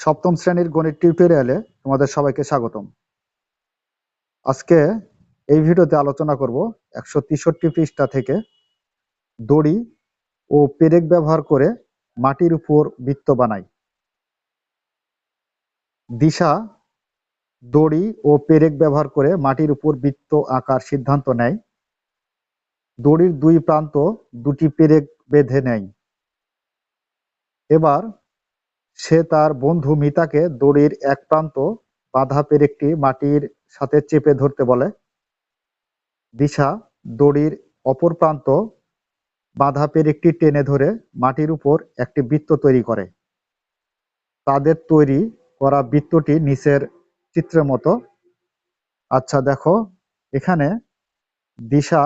সপ্তম শ্রেণির গণিত টিউটোরিয়ালে তোমাদের সবাইকে স্বাগতম। আজকে এই ভিডিওতে আলোচনা করব একশো তেষট্টি পৃষ্ঠা থেকে দড়ি ও পেরেক ব্যবহার করে মাটির উপর বৃত্ত বানাই। দিশা, দড়ি ও পেরেক ব্যবহার করে মাটির উপর বৃত্ত আঁকার সিদ্ধান্ত নেয়। দড়ির দুই প্রান্ত দুটি পেরেক বেঁধে নেয়। এবার সে তার বন্ধু মিতাকে দড়ির এক প্রান্ত বাঁধা পেরেকটি মাটির সাথে চেপে ধরতে বলে। দিশা দড়ির অপর প্রান্ত বাঁধা পেরেকটি টেনে ধরে মাটির উপর একটি বৃত্ত তৈরি করে। তাদের তৈরি করা বৃত্তটি নিচের চিত্রের মতো। আচ্ছা দেখো, এখানে দিশা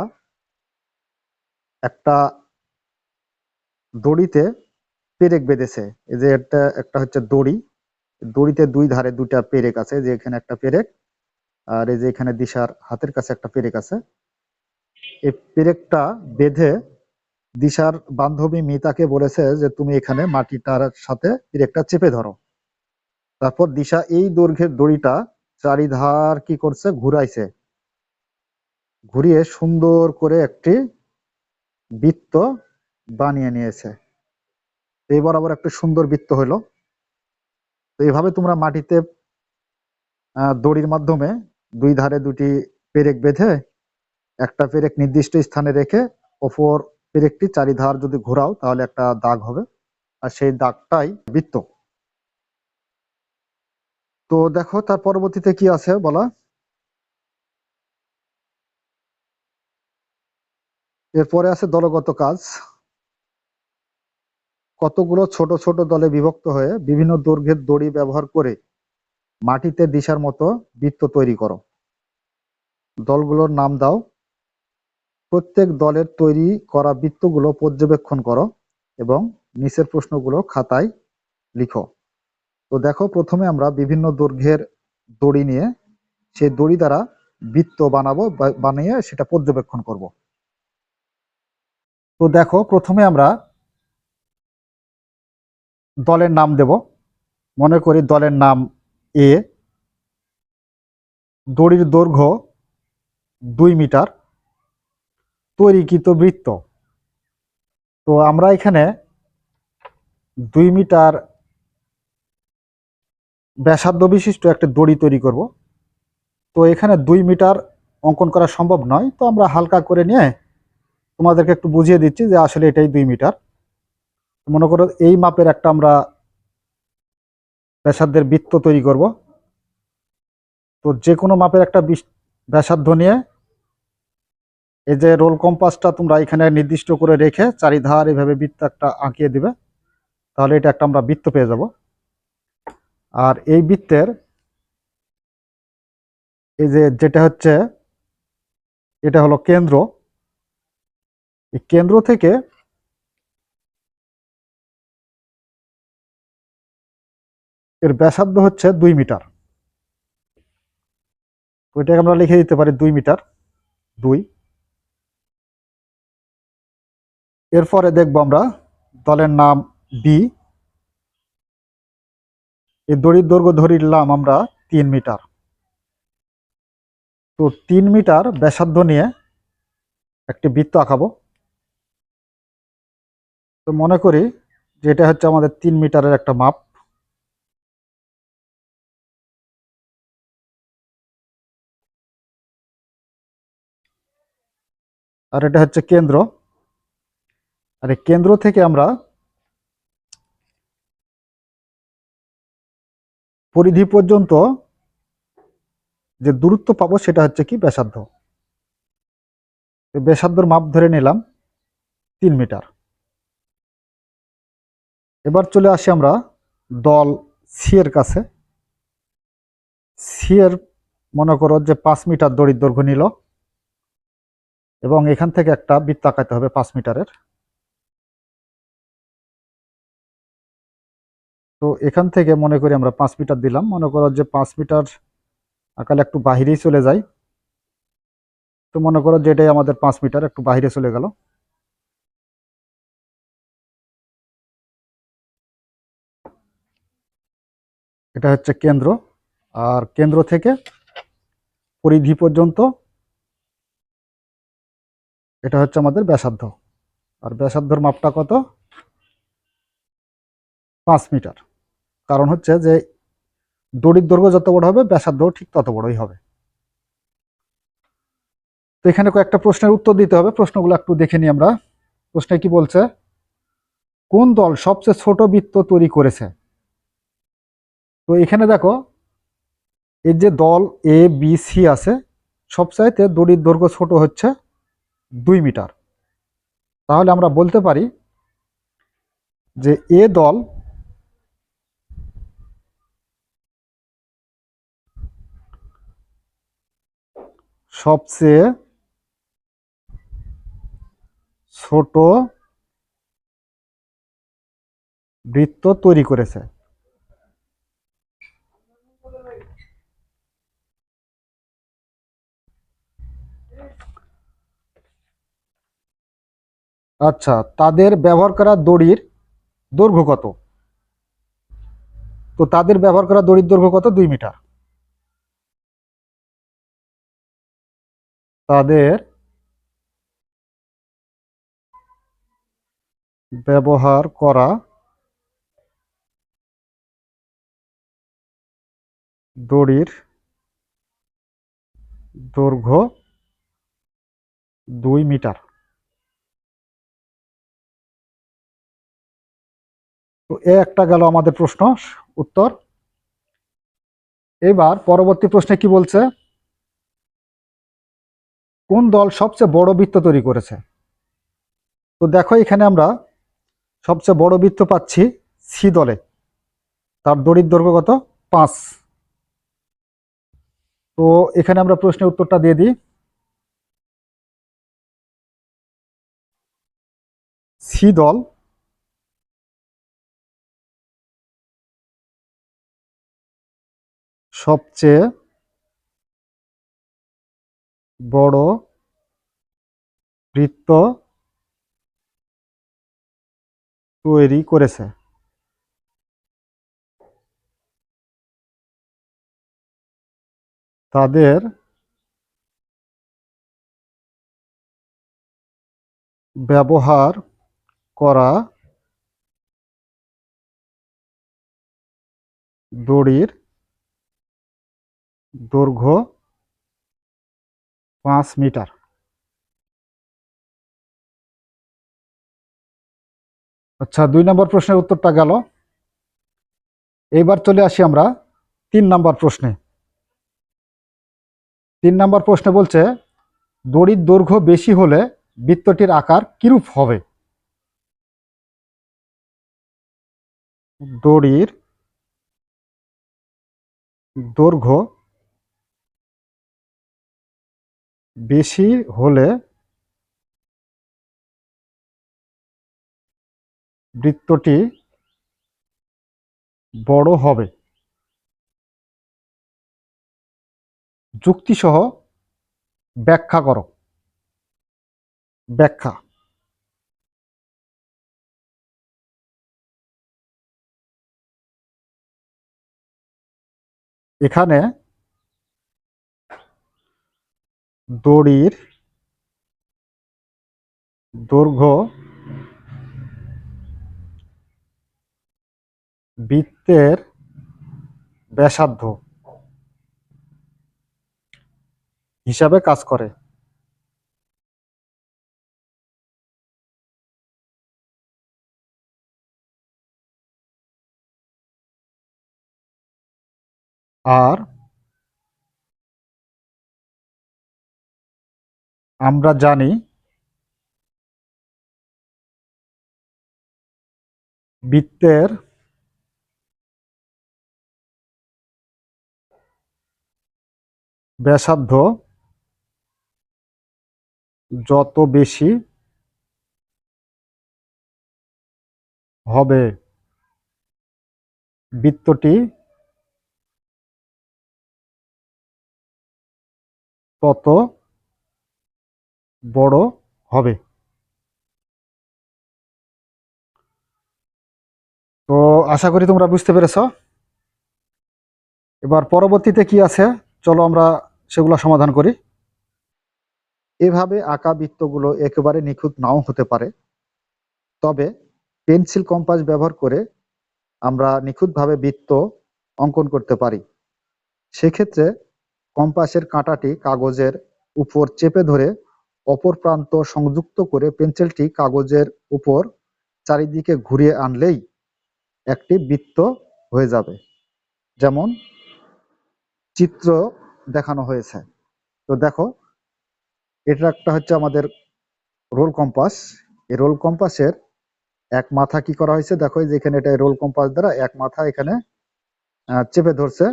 একটা দড়িতে পেরেক বেঁধেছে। এই যে একটা একটা হচ্ছে দড়ি। দড়িতে দুই ধারে দুইটা পেরেক আছে, যে এখানে একটা পেরেক আর এই যে এখানে দিশার হাতের কাছে একটা পেরেক আছে। এই পেরেকটা বেঁধে দিশার বান্ধবী মিতাকে বলেছে যে, তুমি এখানে মাটিটার সাথে পেরেকটা চেপে ধরো। তারপর দিশা এই দৈর্ঘ্যের দড়িটা চারিধার কি করছে? ঘুরাইছে। ঘুরিয়ে সুন্দর করে একটি বৃত্ত বানিয়ে নিয়েছে। এই বরাবর একটা সুন্দর বৃত্ত হলো। তো এইভাবে তোমরা মাটিতে দড়ির মাধ্যমে দুই ধারে দুটি পেরেক বেঁধে একটা পেরেক নির্দিষ্ট স্থানে রেখে অপর পেরেকটি চারিধার যদি ঘোরাও তাহলে একটা দাগ হবে। আর সেই দাগটাই বৃত্ত। তো দেখো তার পরবর্তীতে কি আছে বলা? এরপরে আছে দলগত কাজ। কতগুলো ছোট ছোট দলে বিভক্ত হয়ে বিভিন্ন দৈর্ঘ্যের দড়ি ব্যবহার করে মাটিতে দিশার মতো বৃত্ত তৈরি করো। দলগুলোর নাম দাও। প্রত্যেক দলের তৈরি করা বৃত্তগুলো পর্যবেক্ষণ করো এবং নিচের প্রশ্নগুলো খাতায় লিখো। তো দেখো, প্রথমে আমরা বিভিন্ন দৈর্ঘ্যের দড়ি নিয়ে সেই দড়ি দ্বারা বৃত্ত বানাবো বানিয়ে সেটা পর্যবেক্ষণ করব। তো দেখো, প্রথমে আমরা দলের নাম দেব। মনে করি দলের নাম এ। দড়ির দৈর্ঘ্য দুই মিটার। তৈরিকৃত বৃত্ত। তো আমরা এখানে দুই মিটার ব্যাসার্ধ বিশিষ্ট একটা দড়ি তৈরি করব। তো এখানে দুই মিটার অঙ্কন করা সম্ভব নয়। তো আমরা হালকা করে নিয়ে তোমাদেরকে একটু বুঝিয়ে দিচ্ছি যে আসলে এটাই দুই মিটার। মনে করো এই মাপের একটা আমরা ব্যাসার্ধের বৃত্ত তৈরি করব। তো যে কোনো মাপের একটা ব্যাসার্ধ নিয়ে এই যে রোল কম্পাসটা তোমরা এখানে নির্দিষ্ট করে রেখে চারিধার এভাবে বৃত্ত একটা আঁকিয়ে দিবে, তাহলে এটা একটা আমরা বৃত্ত পেয়ে যাব। আর এই বৃত্তের এই যে যেটা হচ্ছে, এটা হলো কেন্দ্র। এই কেন্দ্র থেকে এর ব্যাসার্ধ হচ্ছে দুই মিটার। ওইটাকে আমরা লিখে দিতে পারি দুই মিটার, দুই। এরপরে দেখব আমরা দলের নাম বি এই দড়ির দৈর্ঘ্য ধরিলাম আমরা তিন মিটার। তো তিন মিটার ব্যাসার্ধ নিয়ে একটি বৃত্ত আঁকাবো। তো মনে করি যে এটা হচ্ছে আমাদের তিন মিটারের একটা মাপ। আর এটা হচ্ছে কেন্দ্র। আর কেন্দ্র থেকে আমরা পরিধি পর্যন্ত যে দূরত্ব পাবো সেটা হচ্ছে কি? ব্যাসার্ধ। ব্যাসার্ধর মাপ ধরে নিলাম তিন মিটার। এবার চলে আসি আমরা দল সি এর কাছে। সি এর মনে করো যে পাঁচ মিটার দড়ির দৈর্ঘ্য নিল। এবং এখান থেকে একটা বৃত্ত আঁকাতে হবে পাঁচ মিটারের। তো এখান থেকে মনে করি আমরা পাঁচ মিটার দিলাম। মনে করো যে পাঁচ মিটার আঁকালে একটু বাহিরেই চলে যায় তো মনে করো যে এটাই আমাদের পাঁচ মিটার, একটু বাহিরে চলে গেল। এটা হচ্ছে কেন্দ্র। আর কেন্দ্র থেকে পরিধি পর্যন্ত এটা হচ্ছে আমাদের ব্যাসার্ধ। আর ব্যাসার্ধর মাপটা কত? পাঁচ মিটার। কারণ হচ্ছে যে দড়ির দৈর্ঘ্য যত বড় হবে ব্যাসার্ধ ঠিক তত বড়ই হবে। তো এখানে কয়েকটা প্রশ্নের উত্তর দিতে হবে। প্রশ্নগুলো একটু দেখে নিই আমরা। প্রশ্নে কি বলছে? কোন দল সবচেয়ে ছোট বৃত্ত তৈরি করেছে? তো এখানে দেখো এর যে দল এ বি সি আছে, সবচাইতে দড়ির দৈর্ঘ্য ছোট হচ্ছে দুই মিটার। তাহলে আমরা বলতে পারি যে এ দল সবচেয়ে ছোট বৃত্ত তৈরি করেছে। আচ্ছা তাদের ব্যবহার করা দড়ির দৈর্ঘ্য কত? তো তাদের ব্যবহার করা দড়ির দৈর্ঘ্য কত? দুই মিটার। তাদের ব্যবহার করা দড়ির দৈর্ঘ্য দুই মিটার। এ একটা গেল আমাদের প্রশ্ন, উত্তর। এবার পরবর্তী প্রশ্নে কি বলছে? কোন দল সবচেয়ে বড় বৃত্ত তৈরি করেছে? তো দেখো এখানে আমরা সবচেয়ে বড় বৃত্ত পাচ্ছি সি দলে। তার দড়ির কত? পাঁচ। তো এখানে আমরা প্রশ্নের উত্তরটা দিয়ে দিই। সি দল সবচেয়ে বড় বৃত্ত তৈরি করেছে। তাদের ব্যবহার করা দড়ির দৈর্ঘ্য পাঁচ মিটার। আচ্ছা দুই নম্বর প্রশ্নের উত্তরটা গেল। এইবার চলে আসি আমরা তিন নম্বর প্রশ্নে। তিন নম্বর প্রশ্নে বলছে, দড়ির দৈর্ঘ্য বেশি হলে বৃত্তটির আকার কিরূপ হবে? দড়ির দৈর্ঘ্য বেশি হলে বৃত্তটি বড় হবে। যুক্তিসহ ব্যাখ্যা করো। ব্যাখ্যা। এখানে দড়ির দৈর্ঘ্য বৃত্তের ব্যাসার্ধ হিসাবে কাজ করে। আর আমরা জানি বৃত্তের ব্যাসার্ধ যত বেশি হবে বৃত্তটি তত বড় হবে। তো আশা করি তোমরা বুঝতে পেরেছ। এবার পরবর্তীতে কি আছে? চলো আমরা সেগুলো সমাধান করি। এভাবে আঁকা বৃত্তগুলো একেবারে নিখুঁত নাও হতে পারে। তবে পেন্সিল কম্পাস ব্যবহার করে আমরা নিখুঁতভাবে বৃত্ত অঙ্কন করতে পারি। সেক্ষেত্রে কম্পাসের কাঁটাটি কাগজের উপর চেপে ধরে অপর প্রান্ত সংযুক্ত করে পেন্সিলটি কাগজের উপর চারিদিকে ঘুরিয়ে আনলেই একটি বৃত্ত হয়ে যাবে। যেমন চিত্র দেখানো হয়েছে। তো দেখো, এটা একটা হচ্ছে আমাদের রোল কম্পাস। এই রোল কম্পাসের এক মাথা কি করা হয়েছে? দেখো, এই যে এখানে এটা রোল কম্পাস দ্বারা এক মাথা এখানে চেপে ধরছে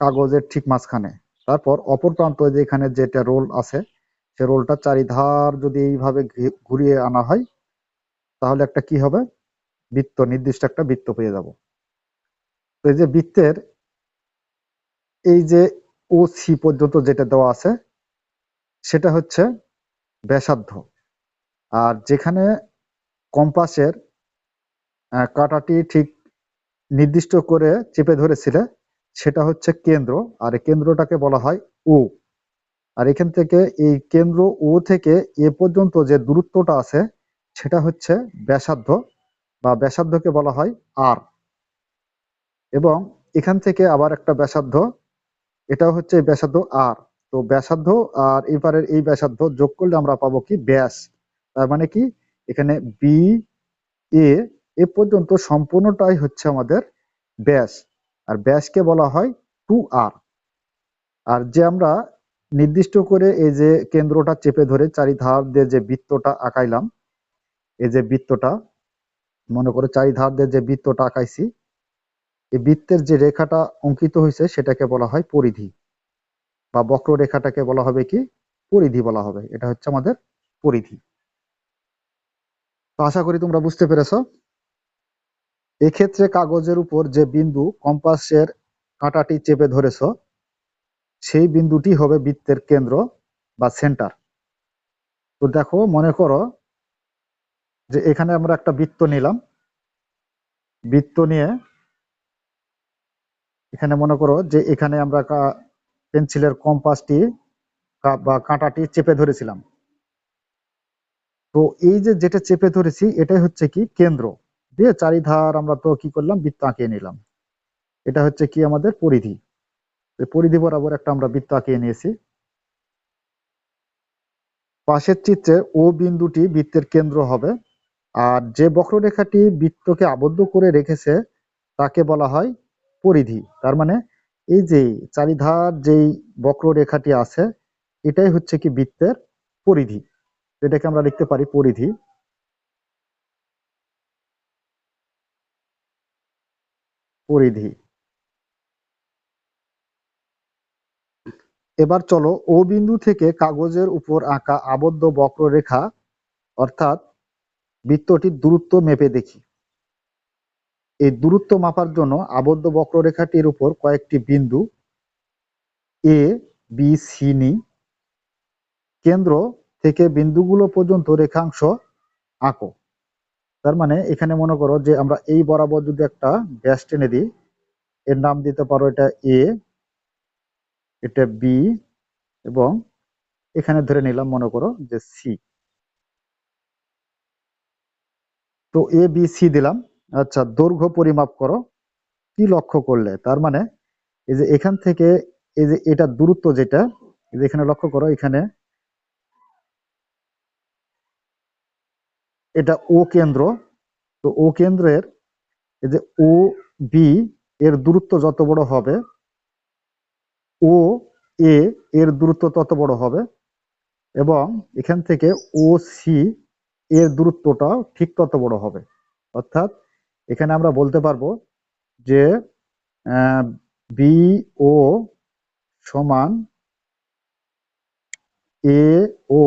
কাগজের ঠিক মাঝখানে। তারপর অপর প্রান্ত যে এখানে যেটা রোল আছে সে রোলটা চারিধার যদি এইভাবে ঘুরিয়ে আনা হয়, তাহলে একটা কি হবে? বৃত্ত, নির্দিষ্ট একটা বৃত্ত পেয়ে যাব। তো এই যে বৃত্তের, এই যে ও সি পর্যন্ত যেটা দেওয়া আছে, সেটা হচ্ছে ব্যাসার্ধ। আর যেখানে কম্পাসের কাঁটাটি ঠিক নির্দিষ্ট করে চেপে ধরেছিলে, সেটা হচ্ছে কেন্দ্র। আর কেন্দ্রটাকে বলা হয় ও আর এখান থেকে এই কেন্দ্র ও থেকে এ পর্যন্ত যে দূরত্বটা আছে, সেটা হচ্ছে ব্যাসার্ধ বা ব্যাসার্ধকে বলা হয় আর এবং এখান থেকে আবার একটা ব্যাসার্ধ, এটাও হচ্ছে ব্যাসার্ধ আর তো ব্যাসার্ধ আর এবারের এই ব্যাসার্ধ যোগ করলে আমরা পাবো কি? ব্যাস। তার মানে কি? এখানে বি এ এ পর্যন্ত সম্পূর্ণটাই হচ্ছে আমাদের ব্যাস। আর ব্যাসকে বলা হয় টু আর আর যে আমরা নির্দিষ্ট করে এই যে কেন্দ্রটা চেপে ধরে চারিধার দিয়ে যে বৃত্তটা আঁকাইলাম, এই যে বৃত্তটা, মনে করো চারিধার দিয়ে যে বৃত্তটা আঁকাইছি, এই বৃত্তের যে রেখাটা অঙ্কিত হয়েছে সেটাকে বলা হয় পরিধি বা বক্র রেখাটাকে বলা হবে কি? পরিধি বলা হবে। এটা হচ্ছে আমাদের পরিধি। তো আশা করি তোমরা বুঝতে পেরেছ। এক্ষেত্রে কাগজের উপর যে বিন্দু কম্পাসের কাঁটাটি চেপে ধরেছ সেই বিন্দুটি হবে বৃত্তের কেন্দ্র বা সেন্টার তো দেখো, মনে করো যে এখানে আমরা একটা বৃত্ত নিলাম। বৃত্ত নিয়ে এখানে মনে করো যে এখানে আমরা পেন্সিলের কম্পাসটি বা কাঁটাটি চেপে ধরেছিলাম। তো এই যে যেটা চেপে ধরেছি, এটাই হচ্ছে কি কেন্দ্র। দিয়ে চারিধার আমরা তো কি করলাম? বৃত্ত আঁকিয়ে নিলাম। এটা হচ্ছে কি আমাদের পরিধি। পরিধি বরাবর একটা আমরা বৃত্ত আঁকিয়ে নিয়েছি। পাশের চিত্রে ও বিন্দুটি বৃত্তের কেন্দ্র হবে আর যে বক্ররেখাটি বৃত্তকে আবদ্ধ করে রেখেছে তাকে বলা হয় পরিধি। তার মানে এই যে চারিধার যেই বক্ররেখাটি আছে, এটাই হচ্ছে কি বৃত্তের পরিধি। এটাকে আমরা লিখতে পারি পরিধি। পরিধি। এবার চলো ও বিন্দু থেকে কাগজের উপর আঁকা আবদ্ধ বক্ররেখা, অর্থাৎ বৃত্তটির দূরত্ব মেপে দেখি। এই দূরত্ব মাপার জন্য আবদ্ধ বক্ররেখাটির উপর কয়েকটি বিন্দু এ বি সি নিই কেন্দ্র থেকে বিন্দুগুলো পর্যন্ত রেখাংশ আঁকো। তার মানে এখানে মনে করো যে আমরা এই বরাবর যদি একটা ব্যাস টেনে দিই, এর নাম দিতে পারো এটা এ এটা বি এবং এখানে ধরে নিলাম, মনে করো যে সি তো এ বি সি দিলাম। আচ্ছা দৈর্ঘ্য পরিমাপ করো। কি লক্ষ্য করলে? তার মানে এই যে এখান থেকে এই যে এটা দূরত্ব যেটা, এই যে এখানে লক্ষ্য করো, এখানে এটা ও কেন্দ্র। তো ও কেন্দ্রের এই যে ও বি এর দূরত্ব যত বড় হবে ও, এ, এর দূরত্ব তত বড় হবে। এবং এখান থেকে ও, সি, এর দূরত্বটাও ঠিক তত বড় হবে। অর্থাৎ এখানে আমরা বলতে পারব যে বি, ও সমান এ, ও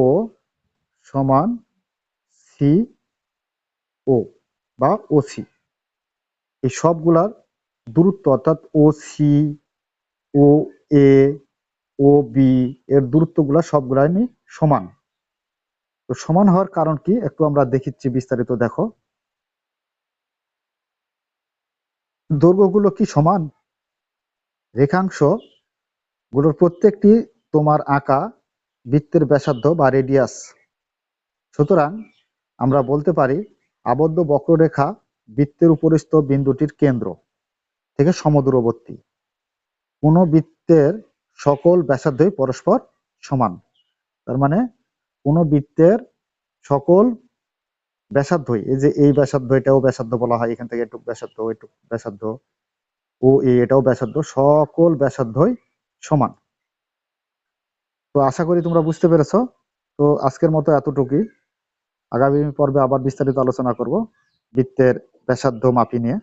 সমান সি, ও বা ও সি। এই সবগুলার দূরত্ব অর্থাৎ ও, সি ও, এ, ও, বি এর দূরত্বগুলা সবগুলাই সমান। তো সমান হওয়ার কারণ কি? একটু আমরা দেখিচ্ছি বিস্তারিত, দেখো। দৈর্ঘ্যগুলো কি সমান? রেখাংশগুলোর প্রত্যেকটি তোমার আঁকা বৃত্তের ব্যাসার্ধ বা রেডিয়াস। সুতরাং আমরা বলতে পারি আবদ্ধ বক্ররেখা বৃত্তের উপরিস্থ বিন্দুটির কেন্দ্র থেকে সমদূরবর্তী। কোন বৃত্তের সকল ব্যাসার্ধই পরস্পর সমান। তার মানে কোন বৃত্তের সকল ব্যাসার্ধই, এই যে এই ব্যাসার্ধ, এটাও ব্যাসার্ধ বলা হয়, এখান থেকে এটুক ব্যাসার্ধ এটুক ব্যাসার্ধ, ও এটাও ব্যাসার্ধ, সকল ব্যাসার্ধই সমান। তো আশা করি তোমরা বুঝতে পেরেছ। তো আজকের মতো এতটুকুই। আগামী পর্বে আবার বিস্তারিত আলোচনা করব বৃত্তের ব্যাসার্ধ মাপি নিয়ে।